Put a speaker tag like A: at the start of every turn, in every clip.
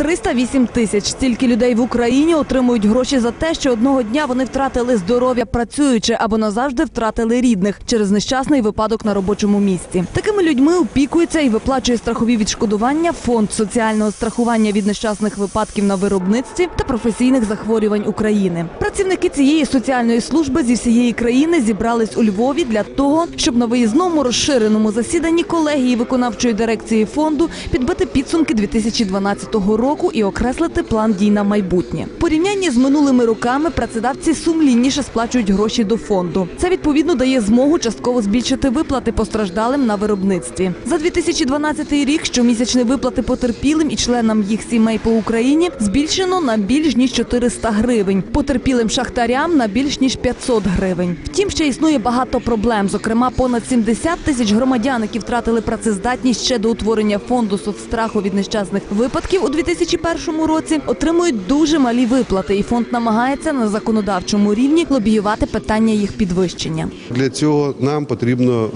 A: 308 тисяч. Стільки людей в Україні отримують гроші за те, що одного дня вони втратили здоров'я працюючи або назавжди втратили рідних через нещасний випадок на робочому місці. Такими людьми опікується і виплачує страхові відшкодування фонд соціального страхування від нещасних випадків на виробництві та професійних захворювань України. Працівники цієї соціальної служби зі всієї країни зібрались у Львові для того, щоб на виїзному розширеному засіданні колегії виконавчої дирекції фонду підбити підсумки 2012 року і окреслити план дій на майбутнє. Порівнянні з минулими роками працедавці сумлінніше сплачують гроші до фонду. Це відповідно дає змогу частково збільшити виплати постраждалим на виробництві. За 2012 рік щомісячні виплати потерпілим і членам їх сімей по Україні збільшено на більш ніж 400 гривень. Потерпілим шахтарям на більш ніж 500 гривень. Втім, ще існує багато проблем. Зокрема, понад 70 тисяч громадян, які втратили працездатність ще до утворення фонду соцстраху від нещасних випадків у 2001 році, отримують дуже малі виплати, і фонд намагається на законодавчому рівні лобіювати питання їх підвищення.
B: Для цього нам потрібно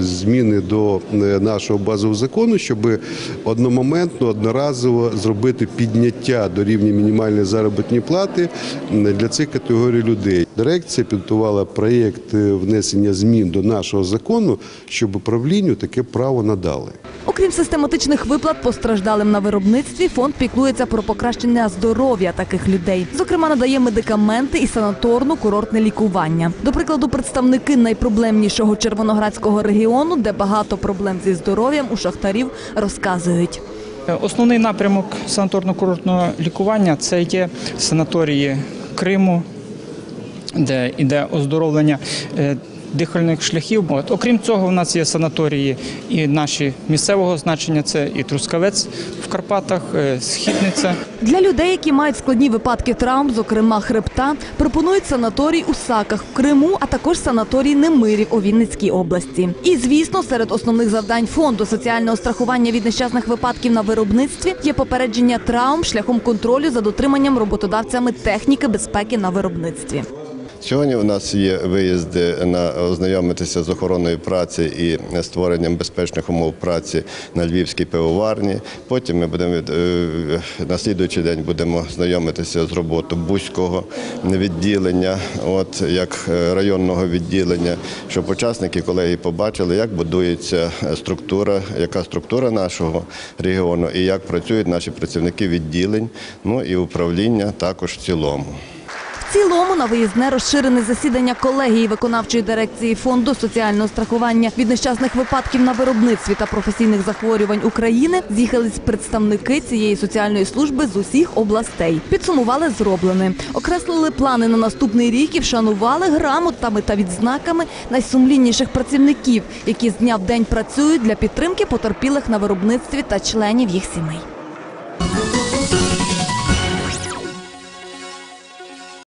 B: зміни до е, нашого базового закону, щоб одномоментно, одноразово зробити підняття до рівня мінімальної заробітної плати для цих категорій людей. Дирекція підготувала проєкт е, внесення змін до нашого закону, щоб управлінню таке право надали.
A: Окрім систематичних виплат постраждалим на виробництві, фонд піклується про покращення здоров'я таких людей. Зокрема, надає медикаменти і санаторно-курортне лікування. До прикладу, представники найпроблемнішого червоноградського регіону, де багато проблем зі здоров'ям у шахтарів, розказують.
C: Основний напрямок санаторно-курортного лікування це є санаторії Криму, де йде оздоровлення е, дихальних шляхів. От. Окрім цього, у нас є санаторії і наші місцевого значення це і Трускавець в Карпатах, е, Східниця.
A: Для людей, які мають складні випадки травм, зокрема хребта, пропонують санаторій у Саках в Криму, а також санаторій Немирів у Вінницькій області. І звісно, серед основних завдань фонду соціального страхування від нещасних випадків на виробництві є попередження травм шляхом контролю за дотриманням роботодавцями техніки безпеки на виробництві.
D: Сьогодні у нас є виїзди на ознайомитися з охороною праці і створенням безпечних умов праці на львівській пивоварні. Потім ми будемо е, на слідуючий день будемо знайомитися з роботою бузького відділення, от як е, районного відділення, щоб учасники колеги побачили, як будується структура, яка структура нашого регіону і як працюють наші працівники відділень, ну і управління також в цілому.
A: Цілому на виїзне розширене засідання колегії виконавчої дирекції фонду соціального страхування від нещасних випадків на виробництві та професійних захворювань України з'їхались представники цієї соціальної служби з усіх областей. Підсумували зроблене, окреслили плани на наступний рік і вшанували грамотами та відзнаками найсумлінніших працівників, які з дня в день працюють для підтримки потерпілих на виробництві та членів їх сімей.